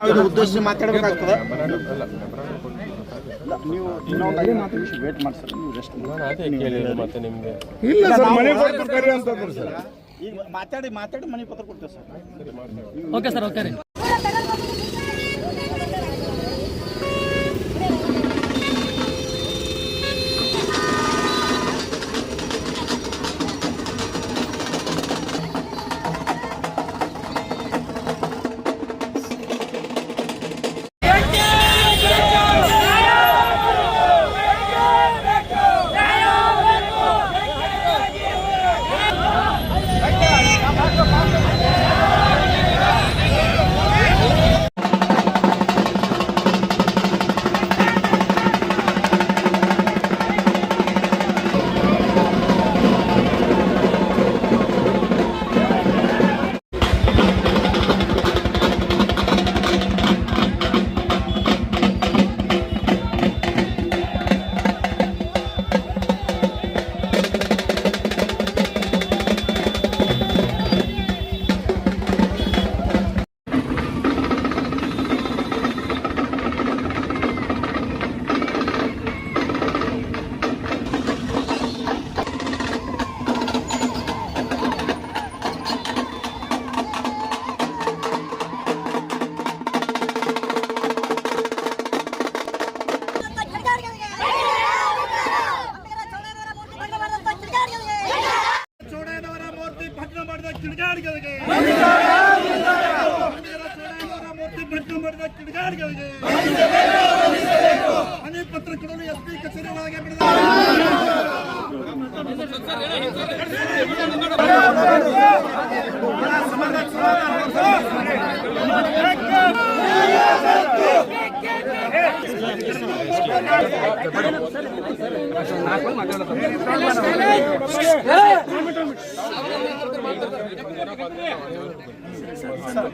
ಇದು ಉದ್ದೇಶ ಮಾತಾಡ್ಬೇಕಾಗ್ತದೆ. ನೀವು ಮಾತು ವೇಟ್ ಮಾಡಿ ಸರ್ ನೀವು ರೆಸ್ಟ್ ನಾನು ಅದೇ ಕೇಳಿದ್ದು ಮತ್ತೆ ನಿಮಗೆ. ಇಲ್ಲ ಸರ್ ಮನೆ ಕೊಡ್ತಾರೆ ಕರಿ ಅಂತಂದ್ರು ಸರ್. ಈಗ ಮಾತಾಡಿ ಮಾತಾಡಿ ಮನೆ ಪತ್ರ ಕೊಡ್ತೇವೆ ಸರ್. ಓಕೆ ಸರ್ ಓಕೆ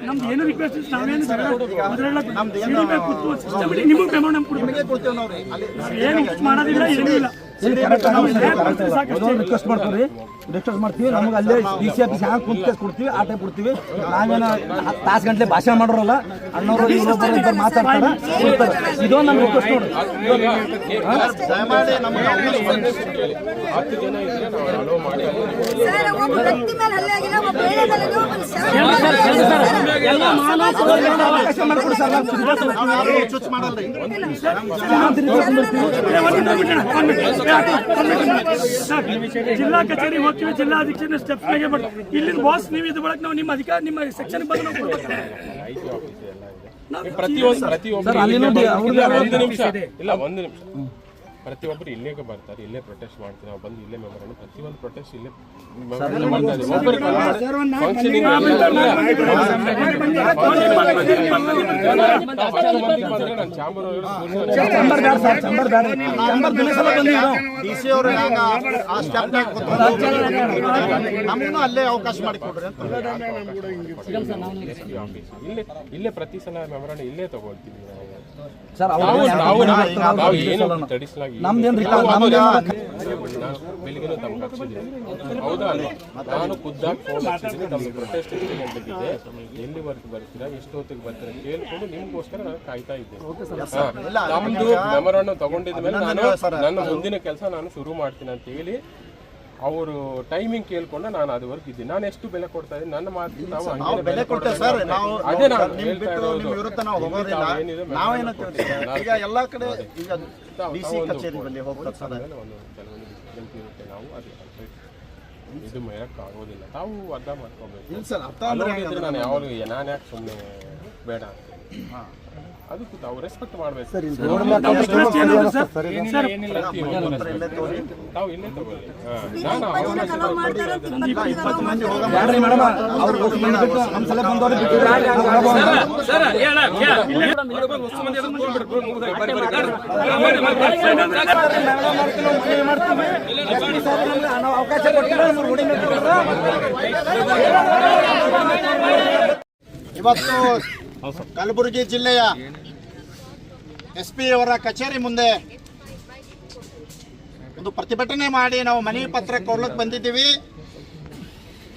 ನಮ್ದು ಏನು ರಿಕ್ವೆಸ್ಟ್ ನಾವೇನು ಅದ್ರಲ್ಲಿ ನಿಮಗೆ ಪೇಮೆಂಟ್ ನಮ್ಗೆ ಕೊಡ್ತೀವಿ ಏನು ಮಾಡೋದಿಲ್ಲ ಏನೂ ಇಲ್ಲ ರಿಕ್ವೆಸ್ಟ್ ಮಾಡ್ತೀವಿ. ರಿಕ್ವೆಸ್ಟ್ ಮಾಡ್ತೀವಿ. ನಮ್ಗೆ ಅಲ್ಲೇ ಡಿ ಸಿ ಆಫೀಸ್ ಹ್ಯಾಂಗೆ ಕುಂತ ಕೊಡ್ತೀವಿ. ಆ ಟೈಪ್ ಕೊಡ್ತೀವಿ. ನಾವೇನು ತಾಸು ಗಂಟೆ ಭಾಷಣ ಮಾಡೋರಲ್ಲ ಅಣ್ಣವರು ಇನ್ನೊಬ್ಬರು ಇಬ್ಬರು ಮಾತಾಡ್ತಾರೆ. ಇದೊಂದು ನಮ್ಮ ರಿಕ್ವೆಸ್ಟ್ ಮಾಡಿ. ಹತ್ತು ಜನ ಜಿಲ್ಲಾ ಕಚೇರಿ ಹೋಗ್ತೀವಿ ಜಿಲ್ಲಾ ಸ್ಟೆಪ್ಸ್ ಮೇಲೆ ಬರ್ತೀವಿ ಇಲ್ಲಿನ ಬಾಸ್ ನೀವು ಇದು ಬಳಕ ನಾವು ನಿಮ್ಮ ಅಧಿಕಾರ ನಿಮ್ಮ ಸೆಕ್ಷನ್ ಬಂದು ನಾವು ಒಂದು ಪ್ರತಿಯೊಂದು ಇಲ್ಲ, ಒಂದು ನಿಮಿಷ ಇಲ್ಲ ಒಂದು ನಿಮಿಷ ಪ್ರತಿಯೊಬ್ಬರು ಇಲ್ಲೇ ಬರ್ತಾರೆ ಇಲ್ಲೇ ಪ್ರೊಟೆಸ್ಟ್ ಮಾಡ್ತೀವಿ ನಾವು ಬಂದು ಇಲ್ಲೇ ಮೆಂಬರ್ ಪ್ರತಿಯೊಂದು ಪ್ರೊಟೆಸ್ಟ್ ಇಲ್ಲೇ ನಮಗೂ ಅಲ್ಲೇ ಅವಕಾಶ ಮಾಡಿ ಕೊಡ್ರಿ ಅಂತ ಇಲ್ಲೇ ಇಲ್ಲೇ ಪ್ರತಿ ಸಲ ಮೆಮರಣ ಇಲ್ಲೇ ತಗೊಳ್ತೀವಿ. ಸರ್ ನಮ್ದೇನ್ ರೀ- ನಾವು ನಮ್ದೇನ್ ಅವಾಗ- ಬೆಳಿಗ್ಗೆ ತಮ್ಗೆ ಹಚ್ಚಿದ್ದೀನಿ ಹೌದಾ ಅಲ್ವಾ? ನಾನು ಖುದ್ದಾಗಿ ಫೋನ್ ಹಚ್ಚಿದ್ದೀನಿ. ನಮ್ದು ಪ್ರೊಟೆಸ್ಟ್ ಎಷ್ಟು ಗಂಟೆಗಿದೆ ಎಲ್ಲಿ ವರ್ಕ್ ಬರ್ತೀರಾ? ಎಷ್ಟೊತ್ತಿಗೆ ಬರ್ತೀರಾ? ಕೇಳ್ಕೊಂಡು ನಿಮ್ಗೋಸ್ಕರ ನಾನು ಕಾಯ್ತಾ ಇದ್ದೆ. ಇಲ್ಲ, ನಮ್ದು ಮೆಮೊರಾಂಡ ತಗೊಂಡಿದ ಮೇಲೆ ನಾನು ನನ್ನ ಮುಂದಿನ ಕೆಲಸ ನಾನು ಶುರು ಮಾಡ್ತೀನಿ ಅಂತ ಹೇಳಿ ಅವರು ಟೈಮಿಂಗ್ ಕೇಳ್ಕೊಂಡು ನಾನು ಅದುವರೆಗೂ ಇದ್ದೀನಿ. ನಾನು ಎಷ್ಟು ಬೆಲೆ ಕೊಡ್ತಾ ಇದ್ದೀನಿ? ನನ್ನ ಮಾತು ನಾವು ನಾವು ಬೆಲೆ ಕೊಡ್ತೇವೆ ಸರ್. ನಾವು ಅದೇ ನಾನು ಹೇಳ್ತಾ ಬಿಟ್ಟು ಇರೋದು. ವಿರುದ್ಧ ನಾವು ಹೋಗೋದಿಲ್ಲ. ನಾವೇನು ಈಗ ಎಲ್ಲಾ ಕಡೆ ಈಗ ಡಿ ಸಿ ತಾವೊಂದು ಕಚೇರಿ ಬಳಿ ಹೋಗ್ತಾರೆ ಸರ್. ಒಂದು ಕೆಲವೊಂದು ಇರುತ್ತೆ. ನಾವು ಅದು ಇದು ಮೇಯಕ್ಕೆ ಆಗೋದಿಲ್ಲ. ತಾವು ಅರ್ಧ ಮಾಡ್ಕೋಬೇಕು. ಇಲ್ಲ ಸರ್ ಅರ್ಥ ಅಂದ್ರೆ ನಾನು ಯಾವಾಗ ನಾನು ಯಾಕೆ ಸುಮ್ಮನೆ ಬೇಡ ಅಂತ. ಅದಕ್ಕೂ ತಾವು ರೆಸ್ಪೆಕ್ಟ್ ಮಾಡಬೇಕು ತಾವು ಇಲ್ಲೇ ತಗೊಳ್ಳಿ ನಾನು ಅವಕಾಶ ಇವತ್ತು ಕಲಬುರಗಿ ಜಿಲ್ಲೆಯ ಎಸ್ ಪಿ ಅವರ ಕಚೇರಿ ಮುಂದೆ ಒಂದು ಪ್ರತಿಭಟನೆ ಮಾಡಿ ನಾವು ಮನವಿ ಪತ್ರ ಕೊಡ್ಲಿಕ್ಕೆ ಬಂದಿದ್ದೀವಿ.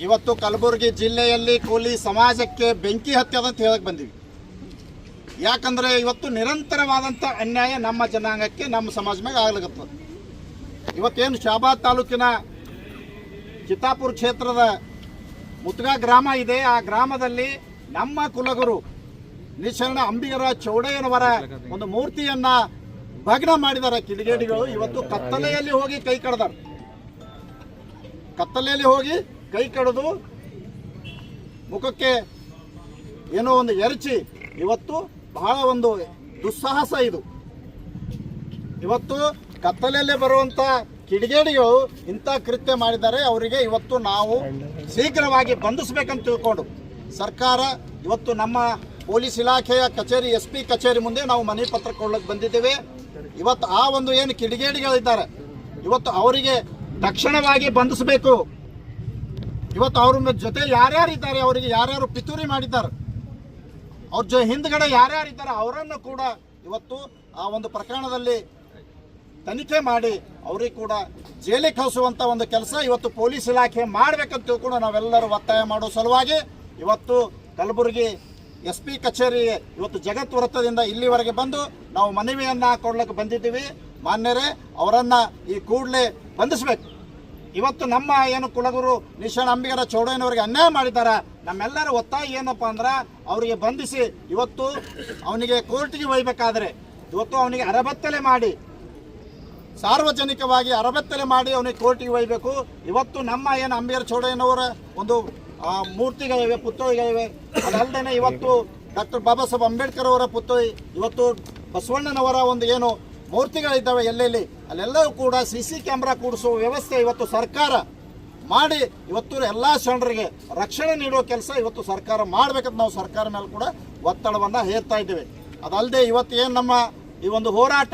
ಇವತ್ತು ಕಲಬುರಗಿ ಜಿಲ್ಲೆಯಲ್ಲಿ ಕೂಲಿ ಸಮಾಜಕ್ಕೆ ಬೆಂಕಿ ಹತ್ಯದ ಅಂತ ಹೇಳಕ್ ಬಂದೀವಿ. ಯಾಕಂದ್ರೆ ಇವತ್ತು ನಿರಂತರವಾದಂಥ ಅನ್ಯಾಯ ನಮ್ಮ ಜನಾಂಗಕ್ಕೆ, ನಮ್ಮ ಸಮಾಜ ಮ್ಯಾಗ ಆಗ್ಲಿಕತ್ತದ. ಇವತ್ತೇನು ಶಾಬಾದ್ ತಾಲೂಕಿನ ಚಿತ್ತಾಪುರ ಕ್ಷೇತ್ರದ ಮುತ್ಗಾ ಗ್ರಾಮ ಇದೆ. ಆ ಗ್ರಾಮದಲ್ಲಿ ನಮ್ಮ ಕುಲಗುರು ನಿಶರಣ ಅಂಬಿಗರ ಚೌಡಯ್ಯನವರ ಒಂದು ಮೂರ್ತಿಯನ್ನ ಭಗ್ನ ಮಾಡಿದ್ದಾರೆ ಕಿಡಿಗೇಡಿಗಳು. ಇವತ್ತು ಕತ್ತಲೆಯಲ್ಲಿ ಹೋಗಿ ಕೈ ಕಡ್ದಾರ. ಕತ್ತಲೆಯಲ್ಲಿ ಹೋಗಿ ಕೈ ಕಡಿದು ಮುಖಕ್ಕೆ ಏನೋ ಒಂದು ಎರಚಿ, ಇವತ್ತು ಬಹಳ ಒಂದು ದುಸ್ಸಾಹಸ ಇದು. ಇವತ್ತು ಕತ್ತಲೆಯಲ್ಲಿ ಬರುವಂತ ಕಿಡಿಗೇಡಿಗಳು ಇಂಥ ಕೃತ್ಯ ಮಾಡಿದ್ದಾರೆ. ಅವರಿಗೆ ಇವತ್ತು ನಾವು ಶೀಘ್ರವಾಗಿ ಬಂಧಿಸಬೇಕಂತ ತಿಳ್ಕೊಂಡು, ಸರ್ಕಾರ ಇವತ್ತು ನಮ್ಮ ಪೊಲೀಸ್ ಇಲಾಖೆಯ ಕಚೇರಿ, ಎಸ್ ಪಿ ಕಚೇರಿ ಮುಂದೆ ನಾವು ಮನವಿ ಪತ್ರ ಕೊಡ್ಲಿಕ್ಕೆ ಬಂದಿದ್ದೇವೆ. ಇವತ್ತು ಆ ಒಂದು ಏನು ಕಿಡಿಗೇಡಿಗಳಿದ್ದಾರೆ, ಇವತ್ತು ಅವರಿಗೆ ತಕ್ಷಣವಾಗಿ ಬಂಧಿಸಬೇಕು. ಇವತ್ತು ಅವ್ರ ಜೊತೆ ಯಾರ್ಯಾರು ಇದ್ದಾರೆ, ಅವರಿಗೆ ಯಾರ್ಯಾರು ಪಿತೂರಿ ಮಾಡಿದ್ದಾರೆ, ಅವ್ರ ಜೊ, ಹಿಂದ್ಗಡೆ ಯಾರ್ಯಾರು ಇದ್ದಾರೆ, ಅವರನ್ನು ಕೂಡ ಇವತ್ತು ಆ ಒಂದು ಪ್ರಕರಣದಲ್ಲಿ ತನಿಖೆ ಮಾಡಿ ಅವ್ರಿಗೆ ಕೂಡ ಜೈಲಿಗೆ ಕಳಿಸುವಂತ ಒಂದು ಕೆಲಸ ಇವತ್ತು ಪೊಲೀಸ್ ಇಲಾಖೆ ಮಾಡ್ಬೇಕಂತ ತಿಳ್ಕೊಂಡು ನಾವೆಲ್ಲರೂ ಒತ್ತಾಯ ಮಾಡೋ ಸಲುವಾಗಿ ಇವತ್ತು ಕಲಬುರಗಿ ಎಸ್ ಪಿ ಕಚೇರಿ ಇವತ್ತು ಜಗತ್ ವೃತ್ತದಿಂದ ಇಲ್ಲಿವರೆಗೆ ಬಂದು ನಾವು ಮನವಿಯನ್ನ ಕೊಡ್ಲಿಕ್ಕೆ ಬಂದಿದ್ದೀವಿ. ಮಾನ್ಯರೇ, ಅವರನ್ನ ಈ ಕೂಡಲೇ ಬಂಧಿಸಬೇಕು. ಇವತ್ತು ನಮ್ಮ ಏನು ಕುಲಗುರು ನಿಶಾಣ ಅಂಬಿಗರ ಚೌಡಯ್ಯನವರಿಗೆ ಅನ್ಯಾಯ ಮಾಡಿದ್ದಾರೆ. ನಮ್ಮೆಲ್ಲರ ಒತ್ತಾಯ ಏನಪ್ಪ ಅಂದ್ರೆ, ಅವರಿಗೆ ಬಂಧಿಸಿ ಇವತ್ತು ಅವನಿಗೆ ಕೋರ್ಟ್ಗೆ ಒಯ್ಬೇಕಾದ್ರೆ ಇವತ್ತು ಅವನಿಗೆ ಅರಬತ್ತಲೆ ಮಾಡಿ, ಸಾರ್ವಜನಿಕವಾಗಿ ಅರಬತ್ತಲೆ ಮಾಡಿ ಅವನಿಗೆ ಕೋರ್ಟಿಗೆ ಒಯ್ಬೇಕು ಇವತ್ತು ನಮ್ಮ ಏನು ಅಂಬಿಗರ ಚೌಡಯ್ಯನವರ ಒಂದು ಆ, ಮೂರ್ತಿಗಳಿವೆ ಪುತ್ಥಳಿಗಳಿವೆ ಅದಲ್ಲದೆ ಇವತ್ತು ಡಾಕ್ಟರ್ ಬಾಬಾ ಸಾಹೇಬ್ ಅಂಬೇಡ್ಕರ್ ಅವರ ಪುತ್ಥಳಿ ಇವತ್ತು ಬಸವಣ್ಣನವರ ಒಂದು ಏನು ಮೂರ್ತಿಗಳಿದ್ದಾವೆ ಎಲ್ಲೆಲ್ಲಿ ಅಲ್ಲೆಲ್ಲವೂ ಕೂಡ ಸಿ ಸಿ ಕ್ಯಾಮ್ರಾ ಕೂಡಿಸುವ ವ್ಯವಸ್ಥೆ ಇವತ್ತು ಸರ್ಕಾರ ಮಾಡಿ ಇವತ್ತು ಎಲ್ಲ ಶರಣರಿಗೆ ರಕ್ಷಣೆ ನೀಡುವ ಕೆಲಸ ಇವತ್ತು ಸರ್ಕಾರ ಮಾಡಬೇಕಂತ ನಾವು ಸರ್ಕಾರ ಮೇಲೆ ಕೂಡ ಒತ್ತಡವನ್ನು ಹೇರ್ತಾ ಇದ್ದೇವೆ. ಅದಲ್ಲದೆ ಇವತ್ತು ಏನು ನಮ್ಮ ಈ ಒಂದು ಹೋರಾಟ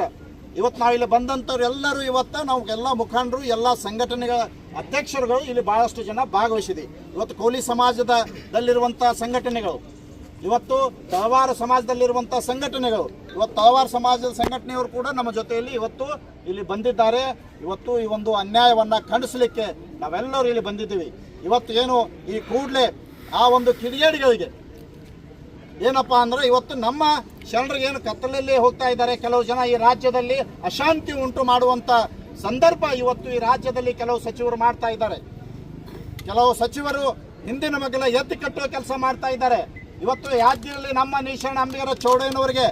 ಇವತ್ತು ನಾವು ಇಲ್ಲಿ ಬಂದಂಥವ್ರು ಎಲ್ಲರೂ ಇವತ್ತು ನಾವು ಎಲ್ಲ ಮುಖಂಡರು ಎಲ್ಲ ಸಂಘಟನೆಗಳ ಅಧ್ಯಕ್ಷರುಗಳು ಇಲ್ಲಿ ಬಹಳಷ್ಟು ಜನ ಭಾಗವಹಿಸಿದೆ. ಇವತ್ತು ಕೋಲಿ ಸಮಾಜದಲ್ಲಿರುವಂಥ ಸಂಘಟನೆಗಳು, ಇವತ್ತು ತಳವಾರ ಸಮಾಜದಲ್ಲಿರುವಂಥ ಸಂಘಟನೆಗಳು, ಇವತ್ತು ತಳವಾರ ಸಮಾಜದ ಸಂಘಟನೆಯವರು ಕೂಡ ನಮ್ಮ ಜೊತೆಯಲ್ಲಿ ಇವತ್ತು ಇಲ್ಲಿ ಬಂದಿದ್ದಾರೆ. ಇವತ್ತು ಈ ಒಂದು ಅನ್ಯಾಯವನ್ನ ಖಂಡಿಸಲಿಕ್ಕೆ ನಾವೆಲ್ಲರೂ ಇಲ್ಲಿ ಬಂದಿದ್ದೀವಿ. ಇವತ್ತು ಏನು ಈ ಕೂಡಲೇ ಆ ಒಂದು ಕಿಡಿಗೇಡಿಗಳಿಗೆ ಏನಪ್ಪ ಅಂದ್ರೆ ಇವತ್ತು ನಮ್ಮ ಶರಣರಿಗೆ ಏನು ಕತ್ತಲಲ್ಲಿ ಹೋಗ್ತಾ ಇದ್ದಾರೆ. ಕೆಲವು ಜನ ಈ ರಾಜ್ಯದಲ್ಲಿ ಅಶಾಂತಿ ಉಂಟು ಮಾಡುವಂತ ಸಂದರ್ಭ ಇವತ್ತು ಈ ರಾಜ್ಯದಲ್ಲಿ ಕೆಲವು ಸಚಿವರು ಮಾಡ್ತಾ ಇದ್ದಾರೆ. ಕೆಲವು ಸಚಿವರು ಹಿಂದಿನ ಮಗಲ ಎತ್ತಿ ಕಟ್ಟುವ ಕೆಲಸ ಮಾಡ್ತಾ ಇದ್ದಾರೆ. ಇವತ್ತು ಯಾಜ್ಞೆಯಲ್ಲಿ ನಮ್ಮ ನಿಶಾಣ ಅಂಬಿಗರ ಚೌಡಯ್ಯನವರಿಗೆ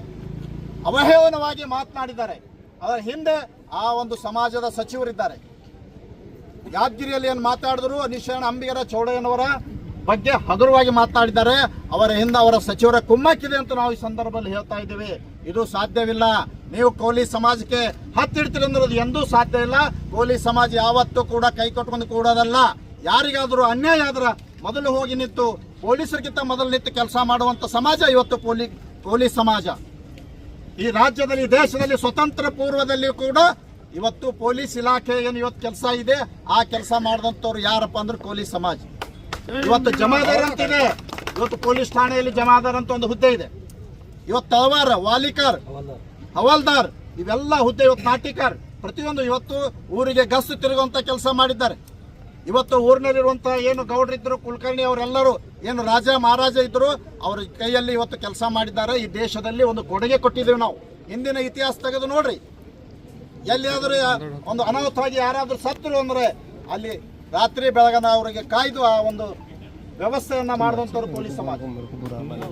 ಅವಹೇಳನವಾಗಿ ಮಾತನಾಡಿದ್ದಾರೆ. ಅದರ ಹಿಂದೆ ಆ ಒಂದು ಸಮಾಜದ ಸಚಿವರಿದ್ದಾರೆ. ಯಾದಗಿರಿಯಲ್ಲಿ ಏನು ಮಾತಾಡಿದ್ರು? ನಿಶಾಣ ಅಂಬಿಗರ ಚೌಡಯ್ಯನವರ ಬಗ್ಗೆ ಹಗುರವಾಗಿ ಮಾತನಾಡಿದ್ದಾರೆ. ಅವರ ಹಿಂದೆ ಅವರ ಸಚಿವರ ಕುಮ್ಮಕ್ಕಿದೆ ಅಂತ ನಾವು ಈ ಸಂದರ್ಭದಲ್ಲಿ ಹೇಳ್ತಾ ಇದ್ದೀವಿ. ಇದು ಸಾಧ್ಯವಿಲ್ಲ. ನೀವು ಕೋಲಿ ಸಮಾಜಕ್ಕೆ ಹತ್ತಿಡ್ತೀರಿ ಅನ್ನೋದು ಎಂದೂ ಸಾಧ್ಯ ಇಲ್ಲ. ಕೋಲಿ ಸಮಾಜ ಯಾವತ್ತೂ ಕೂಡ ಕೈ ಕಟ್ಕೊಂಡು ಕೂಡೋದಲ್ಲ. ಯಾರಿಗಾದರೂ ಅನ್ಯಾಯ ಆದ್ರೆ ಮೊದಲು ಹೋಗಿ ನಿಂತು ಪೊಲೀಸರಿಗಿಂತ ಮೊದಲು ನಿಂತು ಕೆಲಸ ಮಾಡುವಂತ ಸಮಾಜ ಇವತ್ತು ಕೋಲಿ ಕೋಲಿ ಸಮಾಜ. ಈ ರಾಜ್ಯದಲ್ಲಿ, ದೇಶದಲ್ಲಿ ಸ್ವತಂತ್ರ ಪೂರ್ವದಲ್ಲಿ ಕೂಡ ಇವತ್ತು ಪೊಲೀಸ್ ಇಲಾಖೆ ಏನು ಇವತ್ತು ಕೆಲಸ ಇದೆ. ಆ ಕೆಲಸ ಮಾಡಿದಂಥವ್ರು ಯಾರಪ್ಪ ಅಂದ್ರೆ ಕೋಲಿ ಸಮಾಜ. ಇವತ್ತು ಜಮಾದಾರ್ ಅಂತಿದೆ ಇವತ್ತು ಪೊಲೀಸ್ ಠಾಣೆಯಲ್ಲಿ ಜಮಾದಾರ್ ಅಂತ ಒಂದು ಹುದ್ದೆ ಇದೆ. ಇವತ್ತು ತಳವಾರ, ವಾಲಿಕಾರ್, ಹವಾಲ್ದಾರ್, ಇವೆಲ್ಲ ಹುದ್ದೆ ಇವತ್ತು ನಾಟಿಕಾರ್. ಪ್ರತಿಯೊಂದು ಇವತ್ತು ಊರಿಗೆ ಗಸ್ತು ತಿರುಗುವಂತ ಕೆಲಸ ಮಾಡಿದ್ದಾರೆ. ಇವತ್ತು ಊರಿನಲ್ಲಿರುವಂತಹ ಏನು ಗೌಡ್ರಿದ್ರು ಕುಲಕರ್ಣಿ ಅವರೆಲ್ಲರೂ, ಏನು ರಾಜ ಮಹಾರಾಜ ಇದ್ರು, ಅವ್ರ ಕೈಯಲ್ಲಿ ಇವತ್ತು ಕೆಲಸ ಮಾಡಿದ್ದಾರೆ. ಈ ದೇಶದಲ್ಲಿ ಒಂದು ಕೊಡುಗೆ ಕೊಟ್ಟಿದ್ದೀವಿ ನಾವು. ಹಿಂದಿನ ಇತಿಹಾಸ ತೆಗೆದು ನೋಡ್ರಿ. ಎಲ್ಲಿಯಾದ್ರೂ ಒಂದು ಅನಾಹುತವಾಗಿ ಯಾರಾದ್ರೂ ಸತ್ತರು ಅಂದ್ರೆ ಅಲ್ಲಿ ರಾತ್ರಿ ಬೆಳಗನ ಅವರಿಗೆ ಕಾಯ್ದು ಆ ಒಂದು ವ್ಯವಸ್ಥೆಯನ್ನ ಮಾಡಿದಂಥವ್ರು ಪೊಲೀಸ್ ಸಮಾಜ.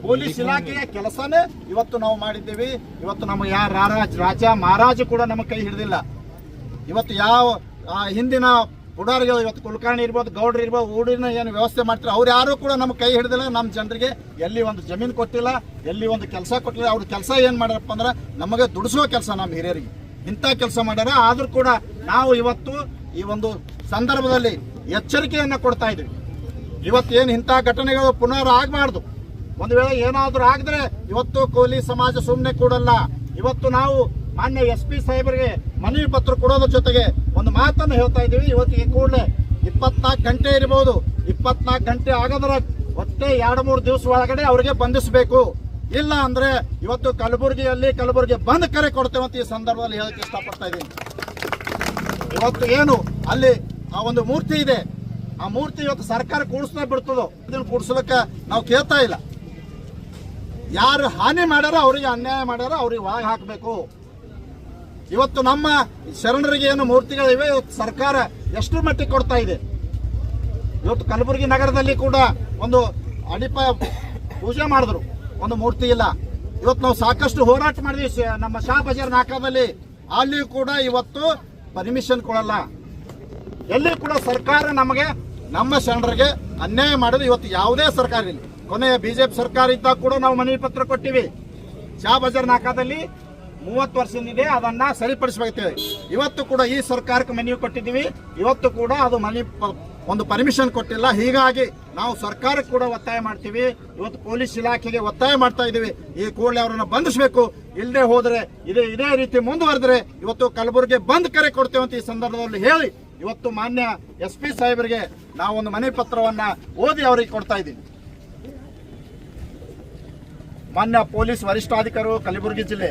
ಪೊಲೀಸ್ ಇಲಾಖೆಯ ಕೆಲಸನೇ ಇವತ್ತು ನಾವು ಮಾಡಿದ್ದೀವಿ. ಇವತ್ತು ನಮ್ಮ ಯಾರ ರಾಜ ಮಹಾರಾಜ ಕೂಡ ನಮ್ಮ ಕೈ ಹಿಡಿದಿಲ್ಲ. ಇವತ್ತು ಯಾವ ಹಿಂದಿನ ಪುಡಾರಿಗಳು ಇವತ್ತು ಕುಲಕರ್ಣಿ ಇರ್ಬೋದು, ಗೌಡ್ರು ಇರ್ಬೋದು, ಊರಿನ ಏನು ವ್ಯವಸ್ಥೆ ಮಾಡ್ತಾರೆ, ಅವ್ರು ಯಾರು ಕೂಡ ನಮ್ಮ ಕೈ ಹಿಡಿದಿಲ್ಲ. ನಮ್ಮ ಜನರಿಗೆ ಎಲ್ಲಿ ಒಂದು ಜಮೀನು ಕೊಟ್ಟಿಲ್ಲ, ಎಲ್ಲಿ ಒಂದು ಕೆಲಸ ಕೊಟ್ಟಿಲ್ಲ, ಅವ್ರ ಕೆಲಸ ಏನು ಮಾಡ್ಯಾರಪ್ಪ ಅಂದ್ರೆ ನಮಗೆ ದುಡಿಸುವ ಕೆಲಸ ನಮ್ಮ ಹಿರಿಯರಿಗೆ. ಇಂಥ ಕೆಲಸ ಮಾಡ್ಯಾರ. ಆದರೂ ಕೂಡ ನಾವು ಇವತ್ತು ಈ ಒಂದು ಸಂದರ್ಭದಲ್ಲಿ ಎಚ್ಚರಿಕೆಯನ್ನು ಕೊಡ್ತಾ ಇವತ್ತು ಏನು ಇಂಥ ಘಟನೆಗಳು ಪುನರ್ ಆಗಬಾರ್ದು. ಒಂದು ವೇಳೆ ಏನಾದರೂ ಆಗಿದ್ರೆ ಇವತ್ತು ಕೋಲಿ ಸಮಾಜ ಸುಮ್ಮನೆ ಕೂಡಲ್ಲ. ಇವತ್ತು ನಾವು ಮಾನ್ಯ ಎಸ್ ಪಿ ಸಾಹೇಬರಿಗೆ ಮನವಿ ಪತ್ರ ಕೊಡೋದ್ರ ಜೊತೆಗೆ ಒಂದು ಮಾತನ್ನು ಹೇಳ್ತಾ ಇದ್ದೀವಿ. ಇವತ್ತು ಈ ಕೂಡಲೇ ಇಪ್ಪತ್ನಾಲ್ಕು ಗಂಟೆ ಇರಬಹುದು ಇಪ್ಪತ್ನಾಲ್ಕು ಗಂಟೆ ಆಗದ್ರೆ ಒಟ್ಟೆ ಎರಡು ಮೂರು ದಿವಸ ಒಳಗಡೆ ಅವರಿಗೆ ಬಂಧಿಸಬೇಕು. ಇಲ್ಲ ಅಂದ್ರೆ ಇವತ್ತು ಕಲಬುರಗಿಯಲ್ಲಿ ಕಲಬುರಗಿ ಬಂದ್ ಕರೆ ಕೊಡ್ತೇವೆ ಅಂತ ಈ ಸಂದರ್ಭದಲ್ಲಿ ಹೇಳಕ್ಕೆ ಇಷ್ಟಪಡ್ತಾ ಇದ್ದೀನಿ. ಇವತ್ತು ಏನು ಅಲ್ಲಿ ಆ ಒಂದು ಮೂರ್ತಿ ಇದೆ. ಆ ಮೂರ್ತಿ ಇವತ್ತು ಸರ್ಕಾರ ಕೂಡಿಸ್ತಾ ಬಿಡ್ತದೋ ಇದನ್ನು ಕೂಡಿಸ್ಲಿಕ್ಕೆ ನಾವು ಕೇಳ್ತಾ ಇಲ್ಲ. ಯಾರು ಹಾನಿ ಮಾಡ್ಯಾರ ಅವರಿಗೆ ಅನ್ಯಾಯ ಮಾಡ್ಯಾರ ಅವ್ರಿಗೆ ವಾಗ ಹಾಕಬೇಕು. ಇವತ್ತು ನಮ್ಮ ಶರಣರಿಗೆ ಏನು ಮೂರ್ತಿಗಳಿವೆ, ಇವತ್ತು ಸರ್ಕಾರ ಎಷ್ಟು ಮಟ್ಟಿಗೆ ಕೊಡ್ತಾ ಇದೆ? ಇವತ್ತು ಕಲಬುರಗಿ ನಗರದಲ್ಲಿ ಕೂಡ ಒಂದು ಅಡಿಪ ಪೂಜೆ ಮಾಡಿದ್ರು, ಒಂದು ಮೂರ್ತಿ ಇಲ್ಲ. ಇವತ್ತು ನಾವು ಸಾಕಷ್ಟು ಹೋರಾಟ ಮಾಡಿದ್ವಿ ನಮ್ಮ ಶಾ ಬಜಾರ್ ನಾಕದಲ್ಲಿ. ಅಲ್ಲಿಯೂ ಕೂಡ ಇವತ್ತು ಪರ್ಮಿಷನ್ ಕೊಡಲ್ಲ. ಎಲ್ಲಿ ಕೂಡ ಸರ್ಕಾರ ನಮಗೆ, ನಮ್ಮ ಶರಣರಿಗೆ ಅನ್ಯಾಯ ಮಾಡೋದು ಇವತ್ತು ಯಾವುದೇ ಸರ್ಕಾರ ಇಲ್ಲ. ಕೊನೆಯ ಬಿಜೆಪಿ ಸರ್ಕಾರ ಇದ್ದಾಗ ಕೂಡ ನಾವು ಮನವಿ ಪತ್ರ ಕೊಟ್ಟಿವಿ. ಶಾ ಬಜಾರ್ ನಾಕಾದಲ್ಲಿ ಮೂವತ್ತು ವರ್ಷದಿಂದ ಅದನ್ನ ಸರಿಪಡಿಸಬೇಕಿದೆ ಇವತ್ತು ಕೂಡ ಈ ಸರ್ಕಾರಕ್ಕೆ ಮನವಿ ಕೊಟ್ಟಿದ್ದೀವಿ. ಇವತ್ತು ಕೂಡ ಅದು ಮನವಿ ಒಂದು ಪರ್ಮಿಷನ್ ಕೊಟ್ಟಿಲ್ಲ. ಹೀಗಾಗಿ ನಾವು ಸರ್ಕಾರಕ್ಕೆ ಕೂಡ ಒತ್ತಾಯ ಮಾಡ್ತೀವಿ. ಇವತ್ತು ಪೊಲೀಸ್ ಇಲಾಖೆಗೆ ಒತ್ತಾಯ ಮಾಡ್ತಾ ಇದ್ದೀವಿ. ಈ ಕೂಡಲೇ ಅವರನ್ನು ಬಂಧಿಸಬೇಕು. ಇಲ್ಲದೆ ಹೋದರೆ, ಇದೇ ಇದೇ ರೀತಿ ಮುಂದುವರೆದ್ರೆ ಇವತ್ತು ಕಲಬುರಗಿ ಬಂದ್ ಕರೆ ಕೊಡ್ತೇವೆ ಅಂತ ಈ ಸಂದರ್ಭದಲ್ಲಿ ಹೇಳಿ ಇವತ್ತು ಮಾನ್ಯ ಎಸ್ ಪಿ ಸಾಹೇಬರಿಗೆ ನಾವೊಂದು ಮನೆ ಪತ್ರವನ್ನ ಓದಿ ಅವರಿಗೆ ಕೊಡ್ತಾ ಇದ್ದೀನಿ. ಮಾನ್ಯ ಪೊಲೀಸ್ ವರಿಷ್ಠಾಧಿಕಾರಿಗಳು ಕಲಬುರಗಿ ಜಿಲ್ಲೆ.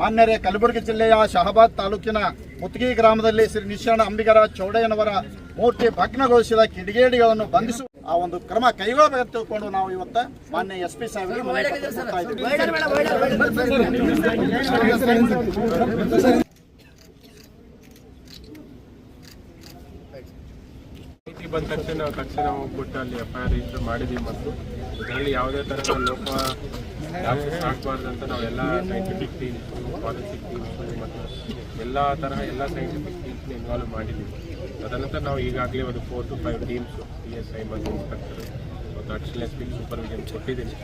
ಮಾನ್ಯರೇ, ಕಲಬುರಗಿ ಜಿಲ್ಲೆಯ ಶಹಬಾದ್ ತಾಲೂಕಿನ ಮುತ್ಗಿ ಗ್ರಾಮದಲ್ಲಿ ಶ್ರೀ ನಿಶಾಣ ಅಂಬಿಗರ ಚೌಡಯ್ಯನವರ ಮೂರ್ತಿ ಭಗ್ನಗೊಳಿಸಿದ ಕಿಡಿಗೇಡಿಗಳನ್ನು ಬಂಧಿಸಿ ಆ ಒಂದು ಕ್ರಮ ಕೈಗೊಳ್ಳಬೇಕು ತಿಳ್ಕೊಂಡು ನಾವು ಇವತ್ತು ಮಾನ್ಯ ಎಸ್ ಪಿ ಸಾಹೇಬರಿಗೆ ಮನವಿ ಪತ್ರ ಕೊಡ್ತಾ ಇದ್ದೀವಿ ಮಾಹಿತಿ ಬಂದ ತಕ್ಷಣ ನಾವು ತಕ್ಷಣ ಹೋಗ್ಬಿಟ್ಟು ಅಲ್ಲಿ ಎಫ್ ಐ ಆರ್ ರಿಜಿಸ್ಟರ್ ಮತ್ತು ಅದರಲ್ಲಿ ಯಾವುದೇ ಥರದ ಲೋಪ ಆಗಬಾರ್ದು ಅಂತ ನಾವೆಲ್ಲ ಸೈಂಟಿಫಿಕ್ ಟೀಮ್ಸ್ ಫಾರೆನ್ಸಿಕ್ ಟೀಮ್ಸ್ ಮತ್ತು ಎಲ್ಲ ತರಹ ಎಲ್ಲ ಸೈಂಟಿಫಿಕ್ ಟೀಮ್ಸ್ನ ಇನ್ವಾಲ್ವ್ ಮಾಡಿದ್ದೀವಿ ತದನಂತರ ನಾವು ಈಗಾಗಲೇ ಒಂದು four to five teams P S I ಮತ್ತು ಇನ್ಸ್ಪೆಕ್ಟರ್ ಮತ್ತು ಅಡಿಷನಲ್ ಎಸ್ ಪಿ ಸೂಪರ್ವಿಷನ್ ಕೊಟ್ಟಿದ್ದೀನಿ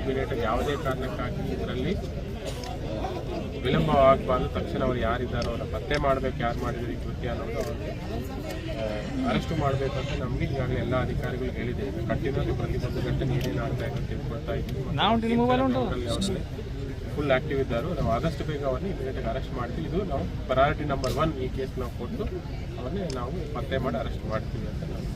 ಇಮಿಡಿಯೇಟಾಗಿ ಯಾವುದೇ ಕಾರಣಕ್ಕಾಗಿ ಇದರಲ್ಲಿ ವಿಳಂಬ ಆಗಬಾರ್ದು ತಕ್ಷಣ ಅವ್ರು ಯಾರಿದ್ದಾರೋ ಅವರ ಪತ್ತೆ ಮಾಡಬೇಕು ಯಾರು ಮಾಡಿದ್ರು ಈ ಕೃತ್ಯ ಅನ್ನೋದು ಅವ್ರಿಗೆ ಅರೆಸ್ಟ್ ಮಾಡಬೇಕು ಅಂತ ನಮಗೆ ಈಗಾಗಲೇ ಎಲ್ಲ ಅಧಿಕಾರಿಗಳು ಹೇಳಿದೆ ಕಂಟಿನ್ಯೂಸ್ ಪ್ರತಿಯೊಂದು ಗಂಟೆ ಏನೇನು ಆಗ್ತಾ ಇದೆ ಅಂತ ತಿಳ್ಕೊಳ್ತಾ ಇದ್ದೀವಿ. ಫುಲ್ ಆಕ್ಟಿವ್ ಇದ್ದಾರೆ. ನಾವು ಆದಷ್ಟು ಬೇಗ ಅವ್ರನ್ನ ಇಮಿಡಿಯೇಟಾಗಿ ಅರೆಸ್ಟ್ ಮಾಡ್ತೀವಿ. ಇದು ನಾವು ಪ್ರಯಾರಿಟಿ ನಂಬರ್ ಒನ್ ಈ ಕೇಸ್ ನಾವು ಕೊಟ್ಟು ಅವ್ರನ್ನೇ ನಾವು ಪತ್ತೆ ಮಾಡಿ ಅರೆಸ್ಟ್ ಮಾಡ್ತೀವಿ ಅಂತ ನಾವು